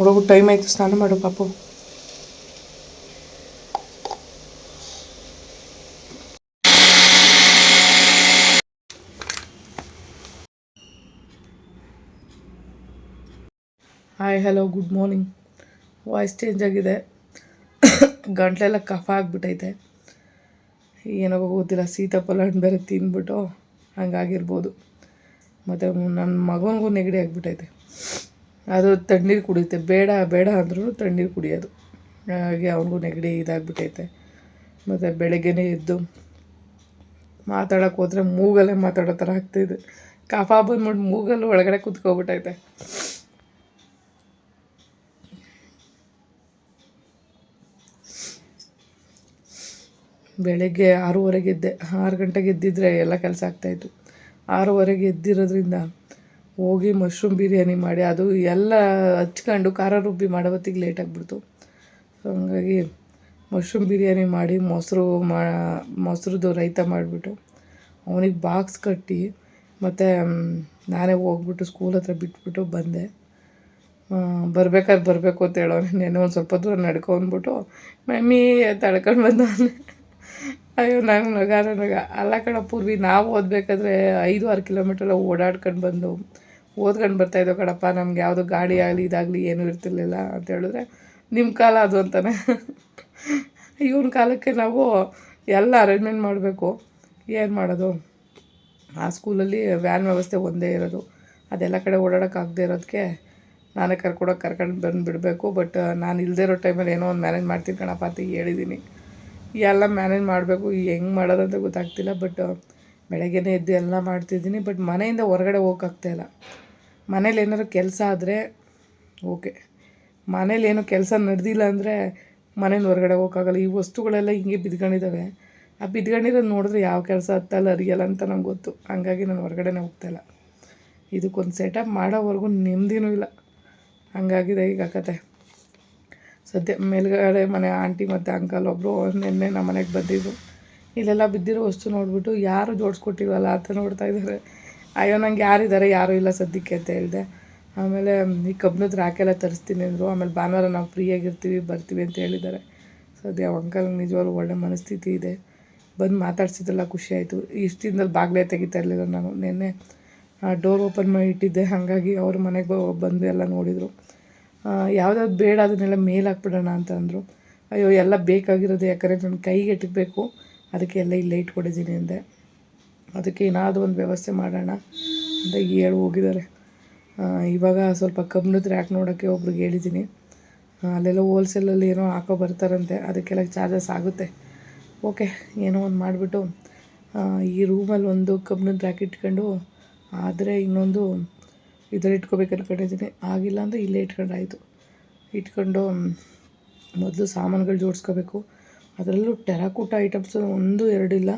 ಹುಡುಗ ಟೈಮ್ ಆಯಿತು, ಸ್ನಾನ ಮಾಡು ಪಾಪು. Hi hello good morning voice change ಆಗಿದೆ. ಗಂಟ್ಲೆಲ್ಲ ಕಫ ಆಗಿಬಿಟ್ಟೈತೆ. ಏನೋ ಗೊತ್ತಿಲ್ಲ ಸೀತಾಫಲ ಹಣ್ಣು ಬೇರೆ ತಿಂದ್ಬಿಟ್ಟು ಹಂಗಾಗಿರ್ಬೋದು. ಮತ್ತು ನನ್ನ ಮಗನಿಗೂ ನೆಗಡಿ ಆಗಿಬಿಟ್ಟೈತೆ. ಅದು ತಣ್ಣೀರು ಕುಡಿಯುತ್ತೆ. ಬೇಡ ಬೇಡ ಅಂದ್ರೂ ತಣ್ಣೀರು ಕುಡಿಯೋದು. ಹಾಗೆ ಅವನಿಗೂ ನೆಗಡಿ ಇದಾಗ್ಬಿಟ್ಟೈತೆ ಮತ್ತು ಬೆಳಗ್ಗೆನೇ ಎದ್ದು ಮಾತಾಡೋಕೆ ಹೋದ್ರೆ ಮೂಗಲ್ಲೇ ಮಾತಾಡೋ ಥರ ಆಗ್ತಿದೆ. ಕಫ ಬಂದ್ಬಿಟ್ಟು ಮೂಗಲ್ಲಿ ಒಳಗಡೆ ಕುತ್ಕೊಬಿಟ್ಟೈತೆ ಬೆಳಗ್ಗೆ ಆರೂವರೆಗೆ ಎದ್ದೆ. ಆರು ಗಂಟೆಗೆ ಎದ್ದಿದ್ರೆ ಎಲ್ಲ ಕೆಲಸ ಆಗ್ತಾಯಿತ್ತು ಆರೂವರೆಗೆ ಎದ್ದಿರೋದ್ರಿಂದ ಹೋಗಿ ಮಶ್ರೂಮ್ ಬಿರಿಯಾನಿ ಮಾಡಿ, ಅದು ಎಲ್ಲ ಹಚ್ಕೊಂಡು ಖಾರ ರುಬ್ಬಿ ಮಾಡೋ ಹೊತ್ತಿಗೆ ಲೇಟ್ ಆಗಿಬಿಡ್ತು. ಸೊ ಹಂಗಾಗಿ ಮಶ್ರೂಮ್ ಬಿರಿಯಾನಿ ಮಾಡಿ ಮೊಸರು ಮಾ ಮೊಸರುದು ರೈತ ಮಾಡಿಬಿಟ್ಟು, ಅವನಿಗೆ ಬಾಕ್ಸ್ ಕಟ್ಟಿ ಮತ್ತು ನಾನೇ ಹೋಗ್ಬಿಟ್ಟು ಸ್ಕೂಲ್ ಹತ್ರ ಬಿಟ್ಬಿಟ್ಟು ಬಂದೆ. ಬರ್ಬೇಕಾದ್ರೆ ಬರಬೇಕು ಅಂತ ಹೇಳೋನು, ನೆನೆ ಒಂದು ಸ್ವಲ್ಪ ದೂರ ನಡ್ಕೊಂಡ್ಬಿಟ್ಟು ಮಮ್ಮಿ ತಡ್ಕೊಂಡು ಬಂದ ಅಯ್ಯೋ ನಂಗೆ ನಗ. ನನಗ ಅಲ್ಲ ಕಣ, ಪೂರ್ವಿ ನಾವು ಓದಬೇಕಾದ್ರೆ ಐದು ಆರು ಕಿಲೋಮೀಟ್ರೆಲ್ಲ ಓಡಾಡ್ಕೊಂಡು ಬಂದು ಓದ್ಕೊಂಡು ಬರ್ತಾಯಿದ್ದೋ ಕಣಪ್ಪ, ನಮ್ಗೆ ಯಾವುದೋ ಗಾಡಿ ಆಗಲಿ ಇದಾಗಲಿ ಏನೂ ಇರ್ತಿರ್ಲಿಲ್ಲ ಅಂತ ಹೇಳಿದ್ರೆ ನಿಮ್ಮ ಕಾಲ ಅದು ಅಂತಾನೆ. ಇವನ ಕಾಲಕ್ಕೆ ನಾವು ಎಲ್ಲ ಅರೇಂಜ್ಮೆಂಟ್ ಮಾಡಬೇಕು. ಏನು ಮಾಡೋದು? ಆ ಸ್ಕೂಲಲ್ಲಿ ವ್ಯಾನ್ ವ್ಯವಸ್ಥೆ ಒಂದೇ ಇರೋದು. ಅದೆಲ್ಲ ಕಡೆ ಓಡಾಡೋಕ್ಕಾಗದೇ ಇರೋದಕ್ಕೆ ನಾನೇ ಕರ್ಕೊಡೋಕೆ ಕರ್ಕೊಂಡು ಬಂದು ಬಿಡಬೇಕು ಬಟ್ ನಾನು ಇಲ್ಲದೇ ಇರೋ ಟೈಮಲ್ಲಿ ಏನೋ ಒಂದು ಮ್ಯಾನೇಜ್ ಮಾಡ್ತೀನಿ ಕಣಪ್ಪ ಅಂತ ಹೇಳಿದ್ದೀನಿ ಎಲ್ಲ ಮ್ಯಾನೇಜ್ ಮಾಡಬೇಕು. ಹೆಂಗೆ ಮಾಡೋದಂತ ಗೊತ್ತಾಗ್ತಿಲ್ಲ ಬಟ್ ಬೆಳಗ್ಗೆನೇ ಎದ್ದು ಎಲ್ಲ ಮಾಡ್ತಿದ್ದೀನಿ. ಬಟ್ ಮನೆಯಿಂದ ಹೊರಗಡೆ ಹೋಗೋಕ್ಕಾಗ್ತಾಯಿಲ್ಲ ಮನೇಲಿ ಏನಾದ್ರು ಕೆಲಸ ಆದರೆ ಓಕೆ ಮನೇಲಿ ಏನೂ ಕೆಲಸ ನಡೆದಿಲ್ಲ ಅಂದರೆ ಮನೇಲಿ ಹೊರಗಡೆ ಹೋಗೋಕ್ಕಾಗಲ್ಲ. ಈ ವಸ್ತುಗಳೆಲ್ಲ ಹಿಂಗೆ ಬಿದ್ಕೊಂಡಿದ್ದಾವೆ ಆ ಬಿದ್ಕೊಂಡಿರೋದು ನೋಡಿದ್ರೆ ಯಾವ ಕೆಲಸ ಹತ್ತಲ್ಲ ಅರಿಯಲ್ಲ ಅಂತ ನಂಗೆ ಗೊತ್ತು. ಹಂಗಾಗಿ ನಾನು ಹೊರಗಡೆನೇ ಹೋಗ್ತಾಯಿಲ್ಲ ಇದಕ್ಕೊಂದು ಸೆಟಪ್ ಮಾಡೋವರೆಗೂ ನೆಮ್ಮದಿನೂ ಇಲ್ಲ. ಹಂಗಾಗಿದೆ ಈಗ ಕತೆ. ಸದ್ಯ ಮೇಲುಗಡೆ ಮನೆ ಆಂಟಿ ಮತ್ತು ಅಂಕಲ್ ಒಬ್ಬರು ನಿನ್ನೆ ನಮ್ಮ ಮನೆಗೆ ಬಂದಿದ್ದು ಇಲ್ಲೆಲ್ಲ ಬಿದ್ದಿರೋ ವಸ್ತು ನೋಡಿಬಿಟ್ಟು ಯಾರು ಜೋಡಿಸ್ಕೊಟ್ಟಿಲ್ವಲ್ಲ ಅಂತ ನೋಡ್ತಾ ಇದ್ದಾರೆ ಅಯ್ಯೋ, ನಂಗೆ ಯಾರಿದ್ದಾರೆ ಯಾರೂ ಇಲ್ಲ ಸದ್ಯಕ್ಕೆ ಅಂತ ಹೇಳಿದೆ. ಆಮೇಲೆ ಈ ಕಬ್ಬಿಣದ ರಾಕೆಲ್ಲ ತರಿಸ್ತೀನಿ ಅಂದರು. ಆಮೇಲೆ ಭಾನುವಾರ ನಾವು ಫ್ರೀಯಾಗಿರ್ತೀವಿ, ಬರ್ತೀವಿ ಅಂತ ಹೇಳಿದ್ದಾರೆ. ಸದ್ಯ ಅಂಕಲ್ ನಿಜವಾಗ್ಲೂ ಒಳ್ಳೆ ಮನಸ್ಥಿತಿ ಇದೆ. ಬಂದು ಮಾತಾಡ್ಸಿದ್ದೆಲ್ಲ ಖುಷಿ ಆಯಿತು. ಇಷ್ಟು ದಿನದಲ್ಲಿ ಬಾಗಿಲೇ ತೆಗಿತಾ ಇರಲಿಲ್ಲ ನಾನು. ನಿನ್ನೆ ಡೋರ್ ಓಪನ್ ಮಾಡಿ ಇಟ್ಟಿದ್ದೆ ಹಾಗಾಗಿ ಅವ್ರ ಮನೆಗೆ ಬಂದು ಎಲ್ಲ ನೋಡಿದರು. ಯಾವ್ದಾವ್ದು ಬೇಡ, ಅದನ್ನೆಲ್ಲ ಮೇಲೆ ಹಾಕ್ಬಿಡೋಣ ಅಂತ ಅಂದರು. ಅಯ್ಯೋ, ಎಲ್ಲ ಬೇಕಾಗಿರೋದು ಯಾಕಂದರೆ ನನ್ನ ಕೈಗೆ ಎಟಕಬೇಕು ಅದಕ್ಕೆ ಎಲ್ಲ ಇಲ್ಲೇ ಇಟ್ಕೊಂಡಿದ್ದೀನಿ ಅಂದೆ. ಅದಕ್ಕೆ ಏನಾದರೂ ಒಂದು ವ್ಯವಸ್ಥೆ ಮಾಡೋಣ ಅಂತ ಹೇಳಿ ಹೋಗಿದ್ದಾರೆ. ಇವಾಗ ಸ್ವಲ್ಪ ಕಬ್ಬಿಣದ ರ್ಯಾಕ್ ನೋಡೋಕ್ಕೆ ಒಬ್ರಿಗೆ ಹೇಳಿದ್ದೀನಿ. ಅಲ್ಲೆಲ್ಲ ಹೋಲ್ಸೇಲಲ್ಲಿ ಏನೋ ಹಾಕೋ ಬರ್ತಾರಂತೆ, ಅದಕ್ಕೆಲ್ಲ ಚಾರ್ಜಸ್ ಆಗುತ್ತೆ. ಓಕೆ, ಏನೋ ಒಂದು ಮಾಡಿಬಿಟ್ಟು ಈ ರೂಮಲ್ಲಿ ಒಂದು ಕಬ್ಬಿಣದ ರ್ಯಾಕ್ ಇಟ್ಕೊಂಡು, ಆದರೆ ಇನ್ನೊಂದು ಇದ್ರಲ್ಲಿ ಇಟ್ಕೋಬೇಕು ಅನ್ಕೊಂಡಿದ್ದೀನಿ ಆಗಿಲ್ಲ ಅಂದರೆ ಇಲ್ಲೇ ಇಟ್ಕೊಂಡಾಯಿತು. ಇಟ್ಕೊಂಡು ಮೊದಲು ಸಾಮಾನುಗಳು ಜೋಡಿಸ್ಕೋಬೇಕು. ಅದರಲ್ಲೂ ಟೆರಾಕೋಟ ಐಟಮ್ಸ್ ಒಂದು ಎರಡಿಲ್ಲ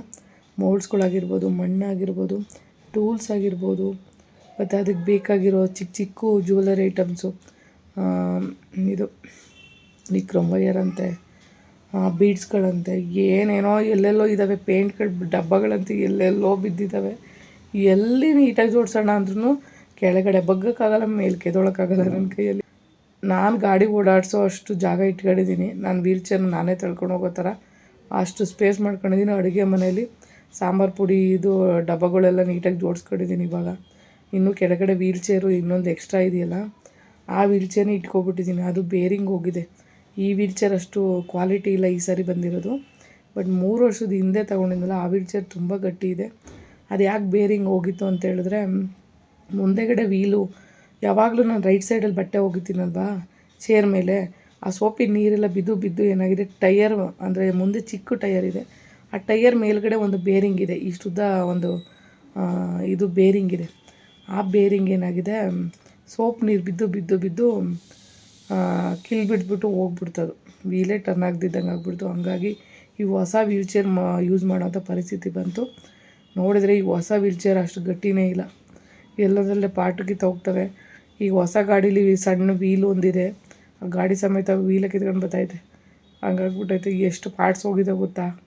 ಮೋಲ್ಡ್ಸ್ಗಳಾಗಿರ್ಬೋದು, ಮಣ್ಣಾಗಿರ್ಬೋದು, ಟೂಲ್ಸ್ ಆಗಿರ್ಬೋದು, ಮತ್ತು ಅದಕ್ಕೆ ಬೇಕಾಗಿರೋ ಚಿಕ್ಕ ಚಿಕ್ಕ ಜ್ಯುವೆಲರಿ ಐಟಮ್ಸು. ಇದು ವಿಕ್ರಮ್ ವೈಯರ್ ಅಂತೆ ಬೀಡ್ಸ್ಗಳಂತೆ, ಏನೇನೋ ಎಲ್ಲೆಲ್ಲೋ ಇದ್ದಾವೆ ಪೇಂಟ್ಗಳು, ಡಬ್ಬಗಳಂತೆ ಎಲ್ಲೆಲ್ಲೋ ಬಿದ್ದಿದ್ದಾವೆ ಎಲ್ಲಿ ನೀಟಾಗಿ ಜೋಡಿಸೋಣ ಅಂದ್ರೂ ಕೆಳಗಡೆ ಬಗ್ಗಕ್ಕಾಗಲ್ಲ, ಮೇಲೆ ಕೆದೊಳಕ್ಕಾಗಲ್ಲ ನನ್ನ ಕೈಯಲ್ಲಿ. ನಾನು ಗಾಡಿ ಓಡಾಡಿಸೋ ಅಷ್ಟು ಜಾಗ ಇಟ್ಕೊಂಡಿದ್ದೀನಿ. ನಾನು ವೀಲ್ ಚೇರ್ನ ನಾನೇ ತಳ್ಕೊಂಡು ಹೋಗೋ ಥರ ಅಷ್ಟು ಸ್ಪೇಸ್ ಮಾಡ್ಕೊಂಡಿದ್ದೀನಿ ಅಡುಗೆ ಮನೆಯಲ್ಲಿ. ಸಾಂಬಾರು ಪುಡಿ, ಇದು ಡಬ್ಬಗಳೆಲ್ಲ ನೀಟಾಗಿ ಜೋಡಿಸ್ಕೊಂಡಿದ್ದೀನಿ ಇವಾಗ. ಇನ್ನು ಕೆಳಗಡೆ ವೀಲ್ ಚೇರು ಇನ್ನೊಂದು ಎಕ್ಸ್ಟ್ರಾ ಇದೆಯಲ್ಲ, ಆ ವೀಲ್ ಚೇರ್ನ ಇಟ್ಕೊಬಿಟ್ಟಿದ್ದೀನಿ. ಅದು ಬೇರಿಂಗ್ ಹೋಗಿದೆ. ಈ ವೀಲ್ ಚೇರ್ ಅಷ್ಟು ಕ್ವಾಲಿಟಿ ಇಲ್ಲ ಈ ಸಾರಿ ಬಂದಿರೋದು. ಬಟ್ ಮೂರು ವರ್ಷದ ಹಿಂದೆ ತೊಗೊಂಡಿದ್ದಲ್ಲ ಆ ವೀಲ್ ಚೇರ್ ತುಂಬ ಗಟ್ಟಿ ಇದೆ ಅದು ಯಾಕೆ ಬೇರಿಂಗ್ ಹೋಗಿತ್ತು ಅಂತ ಹೇಳಿದ್ರೆ ಮುಂದೆಗಡೆ ವೀಲು. ಯಾವಾಗಲೂ ನಾನು ರೈಟ್ ಸೈಡಲ್ಲಿ ಬಟ್ಟೆ ಒಗಿತೀನಲ್ವಾ? ಚೇರ್ ಮೇಲೆ. ಆ ಸೋಪಿನ ನೀರೆಲ್ಲ ಬಿದ್ದು ಬಿದ್ದು ಏನಾಗಿದೆ? ಟಯರ್ ಅಂದರೆ ಮುಂದೆ ಚಿಕ್ಕ ಟಯರ್ ಇದೆ. ಆ ಟೈಯರ್ ಮೇಲ್ಗಡೆ ಒಂದು ಬೇರಿಂಗ್ ಇದೆ. ಇಷ್ಟುದ್ದ ಒಂದು ಇದು ಬೇರಿಂಗ್ ಇದೆ. ಆ ಬೇರಿಂಗ್ ಏನಾಗಿದೆ? ಸೋಪ್ ನೀರು ಬಿದ್ದು ಬಿದ್ದು ಬಿದ್ದು ಕಿಲ್ ಬಿಟ್ಬಿಟ್ಟು ಹೋಗ್ಬಿಡ್ತದು. ವೀಲೇ ಟರ್ನ್ ಆಗದಿದ್ದಂಗೆ ಆಗ್ಬಿಡ್ತು. ಹಂಗಾಗಿ ಈ ಹೊಸ ವೀಲ್ ಚೇರ್ ಮ ಯೂಸ್ ಮಾಡೋಂಥ ಪರಿಸ್ಥಿತಿ ಬಂತು. ನೋಡಿದರೆ ಈ ಹೊಸ ವೀಲ್ ಚೇರ್ ಅಷ್ಟು ಗಟ್ಟಿನೇ ಇಲ್ಲ. ಎಲ್ಲದರಲ್ಲೇ ಪಾರ್ಟ್ ಕಿತ್ತು ಹೋಗ್ತವೆ. ಈಗ ಹೊಸ ಗಾಡೀಲಿ ಸಣ್ಣ ವೀಲ್ ಒಂದಿದೆ. ಆ ಗಾಡಿ ಸಮೇತ ವೀಲ ಕಿತ್ಕೊಂಡು ಬರ್ತೈತೆ ಹಂಗಾಗ್ಬಿಟ್ಟೈತೆ. ಎಷ್ಟು ಪಾರ್ಟ್ಸ್ ಹೋಗಿದೆ ಗೊತ್ತಾ?